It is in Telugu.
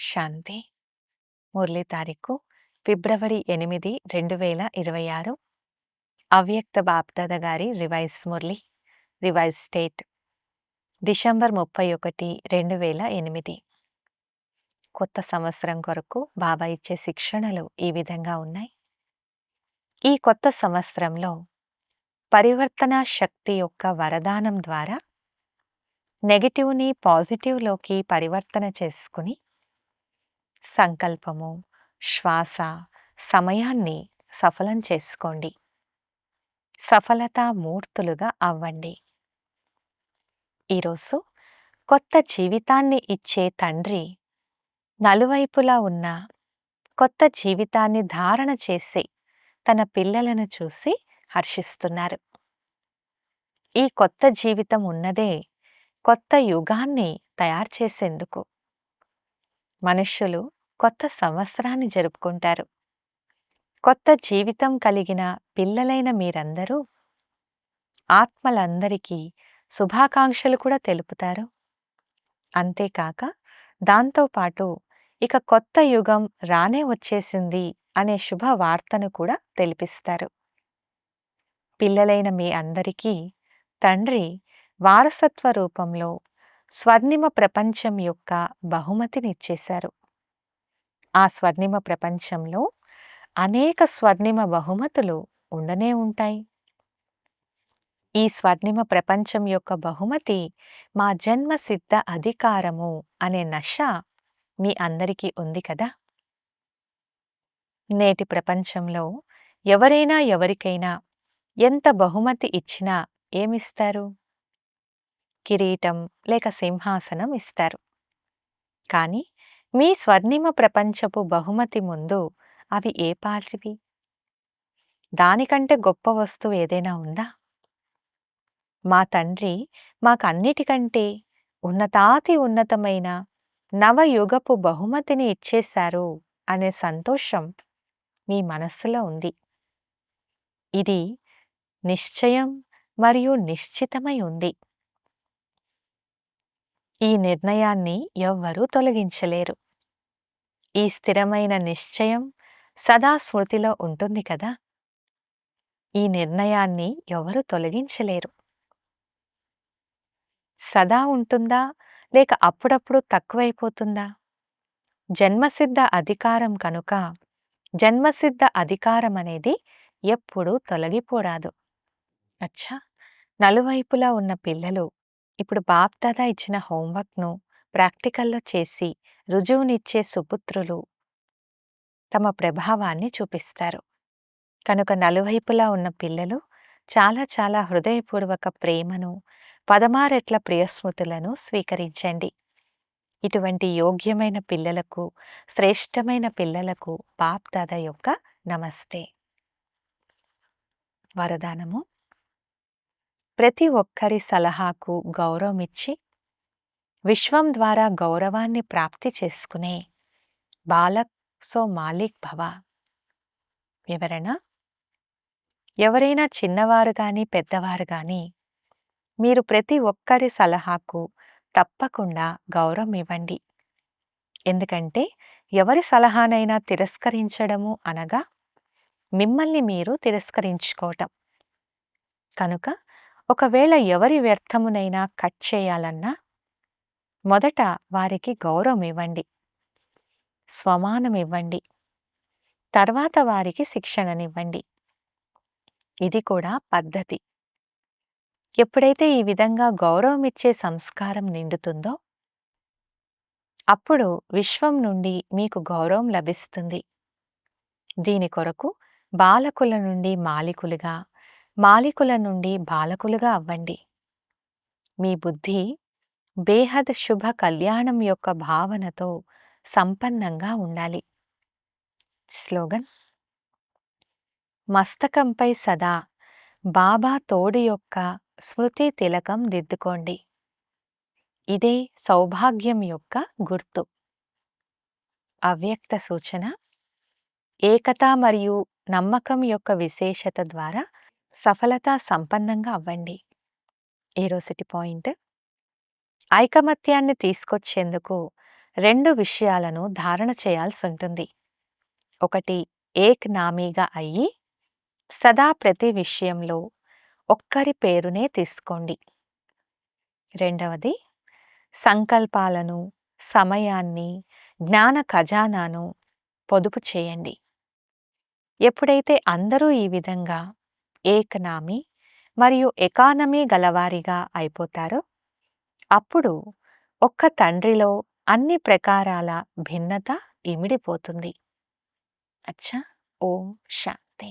శాంతి మురళి తారీఖు ఫిబ్రవరి ఎనిమిది రెండు వేల ఇరవై ఆరు. అవ్యక్త బాప్దాద గారి revise Murli revise state. December ముప్పై ఒకటి రెండు వేల ఎనిమిది. కొత్త సంవత్సరం కొరకు బాబా ఇచ్చే శిక్షణలు ఈ విధంగా ఉన్నాయి. ఈ కొత్త సంవత్సరంలో పరివర్తన శక్తి యొక్క వరదానం ద్వారా నెగటివ్ని పాజిటివ్లోకి పరివర్తన చేసుకుని సంకల్పము శ్వాస సమయాన్ని సఫలం చేసుకోండి. సఫలతా మూర్తులుగా అవ్వండి. ఈరోజు కొత్త జీవితాన్ని ఇచ్చే తండ్రి నలువైపులా ఉన్న కొత్త జీవితాన్ని ధారణ చేసే తన పిల్లలను చూసి హర్షిస్తున్నారు. ఈ కొత్త జీవితం ఉన్నదే కొత్త యుగాన్ని తయారు చేసేందుకు మనుష్యులు కొత్త సంవత్సరాన్ని జరుపుకుంటారు. కొత్త జీవితం కలిగిన పిల్లలైన మీరందరూ ఆత్మలందరికీ శుభాకాంక్షలు కూడా తెలుపుతారు. అంతేకాక దాంతోపాటు ఇక కొత్త యుగం రానే వచ్చేసింది అనే శుభ వార్తను కూడా తెలిపిస్తారు. పిల్లలైన మీ అందరికీ తండ్రి వారసత్వ రూపంలో స్వర్ణిమ ప్రపంచం యొక్క బహుమతినిచ్చేశారు ఆ స్వర్ణిమ ప్రపంచంలో అనేక స్వర్ణిమ బహుమతులు ఉండనే ఉంటాయి. ఈ స్వర్ణిమ ప్రపంచం యొక్క బహుమతి మా జన్మ సిద్ధ అధికారము అనే నష మీ అందరికీ ఉంది కదా? నేటి ప్రపంచంలో ఎవరైనా ఎవరికైనా ఎంత బహుమతి ఇచ్చినా ఏమిస్తారు? కిరీటం లేక సింహాసనం ఇస్తారు. కానీ మీ స్వర్ణిమ ప్రపంచపు బహుమతి ముందు అవి ఏ పాటివి దానికంటే గొప్ప వస్తువు ఏదైనా ఉందా? మా తండ్రి మాకన్నిటికంటే ఉన్నతాతి ఉన్నతమైన నవయుగపు బహుమతిని ఇచ్చేశారు అనే సంతోషం మీ మనస్సులో ఉంది. ఇది నిశ్చయం మరియు నిశ్చితమై ఉంది. ఈ నిర్ణయాన్ని ఎవ్వరూ తొలగించలేరు. ఈ స్థిరమైన నిశ్చయం సదా స్మృతిలో ఉంటుంది కదా? ఈ నిర్ణయాన్ని ఎవరు తొలగించలేరు. సదా ఉంటుందా? లేక అప్పుడప్పుడు తక్కువైపోతుందా? జన్మసిద్ధ అధికారం కనుక జన్మసిద్ధ అధికారం అనేది ఎప్పుడూ తొలగిపోరాదు. అచ్చా! నలువైపులా ఉన్న పిల్లలు ఇప్పుడు బాప్దాదా ఇచ్చిన హోంవర్క్ను ప్రాక్టికల్లో చేసి రుజువునిచ్చే సుపుత్రులు తమ ప్రభావాన్ని చూపిస్తారు. కనుక నలువైపులా ఉన్న పిల్లలు చాలా చాలా హృదయపూర్వక ప్రేమను పదమారెట్ల ప్రియస్మృతులను స్వీకరించండి. ఇటువంటి యోగ్యమైన పిల్లలకు శ్రేష్టమైన పిల్లలకు బాప్దాద యొక్క నమస్తే. వరదానము. ప్రతి ఒక్కరి సలహాకు గౌరవమిచ్చి విశ్వం ద్వారా గౌరవాన్ని ప్రాప్తి చేసుకునే బాలక్ సో మాలిక్ భవ. వివరణ? ఎవరైనా చిన్నవారు కానీ పెద్దవారు కానీ మీరు ప్రతి ఒక్కరి సలహాకు తప్పకుండా గౌరవం ఇవ్వండి. ఎందుకంటే ఎవరి సలహానైనా తిరస్కరించడము అనగా మిమ్మల్ని మీరు తిరస్కరించుకోవటం. కనుక ఒకవేళ ఎవరి వ్యర్థమునైనా కట్ చేయాలన్నా మొదట వారికి గౌరవం ఇవ్వండి. స్వమానం ఇవ్వండి. తర్వాత వారికి శిక్షణనివ్వండి. ఇది కూడా పద్ధతి. ఎప్పుడైతే ఈ విధంగా గౌరవం ఇచ్చే సంస్కారం నిండుతుందో అప్పుడు విశ్వం నుండి మీకు గౌరవం లభిస్తుంది. దీని కొరకు బాలకుల నుండి మాలికులుగా మాలికుల నుండి బాలకులుగా అవ్వండి. మీ బుద్ధి బేహద్ శుభ కళ్యాణం యొక్క భావనతో సంపన్నంగా ఉండాలి. స్లోగన్. మస్తకంపై సదా బాబా తోడు యొక్క స్మృతి తిలకం దిద్దుకోండి. ఇదే సౌభాగ్యం యొక్క గుర్తు. అవ్యక్త సూచన. ఏకత మరియు నమ్మకం యొక్క విశేషత ద్వారా సఫలత సంపన్నంగా అవ్వండి ఈరోజుటి పాయింట్ ఐకమత్యాన్ని తీసుకొచ్చేందుకు రెండు విషయాలను ధారణ చేయాల్సి ఉంటుంది ఒకటి ఏక్ నామీగా అయ్యి సదా ప్రతి విషయంలో ఒక్కరి పేరునే తీసుకోండి. రెండవది సంకల్పాలను, సమయాన్ని, జ్ఞాన ఖజానాను పొదుపు చేయండి. ఎప్పుడైతే అందరూ ఈ విధంగా ఏకనామీ మరియు ఎకానమీ గలవారిగా అయిపోతారో. అప్పుడు ఒక్క తండ్రిలో అన్ని ప్రకారాల భిన్నత ఇమిడిపోతుంది. అచ్చా! ఓం శాంతి.